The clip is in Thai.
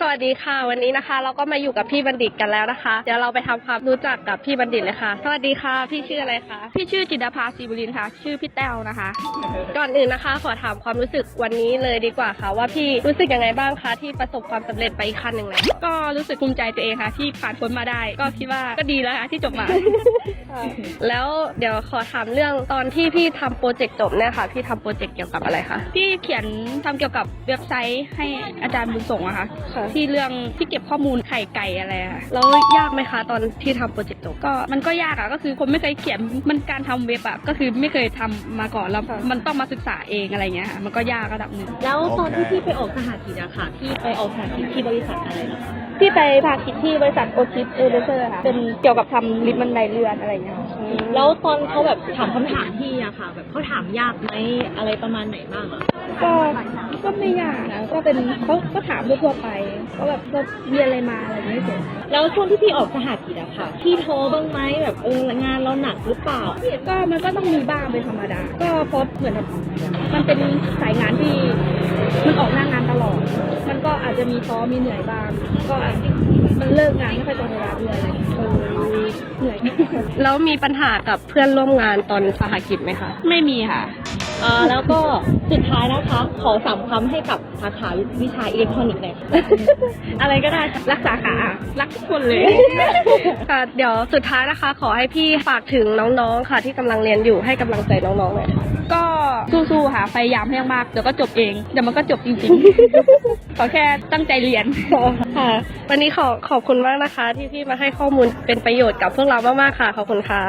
สวัสดีค่ะ วันนี้นะคะ เราก็มาอยู่กับพี่บัณฑิตกันแล้วนะคะ เดี๋ยวเราไปทำความรู้จักกับพี่บัณฑิตเลยค่ะ สวัสดีค่ะ พี่ชื่ออะไรคะ พี่ชื่อจิตรภาศรีบุรินทร์ค่ะ ชื่อพี่แต้วนะคะ ก่อนอื่นนะคะ ขอถามความรู้สึกวันนี้เลยดีกว่าค่ะ ว่าพี่รู้สึกยังไงบ้างคะที่ประสบความสำเร็จไปอีกขั้นหนึ่งแล้วก็รู้สึกภูมิใจตัวเองค่ะ ที่ผ่านพ้นมาได้ ก็คิดว่าก็ดีแล้วค่ะที่จบมา แล้วเดี๋ยวขอถามเรื่องตอนที่พี่ทำโปรเจกต์จบเนี่ยค่ะ พี่ทำโปรเจกต์เกี่ยวกับอะไรคะ พี่เขียนทำเกี่ยวกับเว็บไซต์ให้อาจารย์บุญส่งอะค่ะค่ะที่เรื่องที่เก็บข้อมูลไข่ไก่อะไรอะค่ะแล้วยากไหมคะตอนที่ทำโปรเจกต์จบก็มันก็ยากอะก็คือคนไม่เคยเขียนมันการทำเว็บอะก็คือไม่เคยทำมาก่อนแล้วค่ะมันต้องมาศึกษาเองอะไรเงี้ยค่ะมันก็ยากระดับหนึ่ง แล้วตอนที่พี่ไปออกสหกิจอะค่ะพี่ไปออกสหกิจที่บริษัทอะไรนะคะพี่ไปภาคิดที่บริษัทโอชิปเอเดเซอร์ค่ะ เป็นเกี่ยวกับทำลิฟต์บันไดเลื่อนอะไรเงี้ยค่ะแล้วตอนเขาแบบถามคำถามพี่อะค่ะ แบบเขาถามยากไหมอะไรประมาณไหนบ้างอะก็ก็ไม่ยากนะก็เป็นเขาก็ถามทั่วๆไปก็แบบเราเรียนอะไรมาอะไรไม่เสร็จแล้วช่วงที่พี่ออกสหกิจอะค่ะพี่โทรบ้างไหมแบบเอองานเราหนักหรือเปล่าก็มันก็ต้องมีบ้างเป็นธรรมดา ก็เพราะเหมือนแบบมันเป็นสายงานที่มันออกหน้างานตลอด มันก็อาจจะมีท้อมีเหนื่อยบ้าง ก็มันเลิกงานไม่ค่อยตรงเวลาด้วยอะไรอย่าง เงี้ยเออเหนื่อยแล้วมีปัญหากับเพื่อนร่วมงานตอนสหกิจไหมคะไม่มีค่ะอ่าแล้วก็สุดท้ายนะคะ ขอสามคำให้กับสาขาวิชาอิเล็กทรอนิกส์หน่อยค่ะอะไรก็ได้รักษาขารักทุกคนเลย ค่ะเดี๋ยวสุดท้ายนะคะ ขอให้พี่ฝากถึงน้องๆค่ะ ที่กำลังเรียนอยู่ให้กำลังใจน้องๆหน่อยค่ะก็ สู้ๆค่ะพยายามให้มากๆเดี๋ยวก็จบเองเดี๋ยวมันก็จบจริงๆ ขอแค่ตั้งใจเรียนค่ะ วันนี้ขอขอบคุณมากนะคะ ที่พี่มาให้ข้อมูลเป็นประโยชน์กับพวกเรามากๆค่ะขอบคุณค่ะ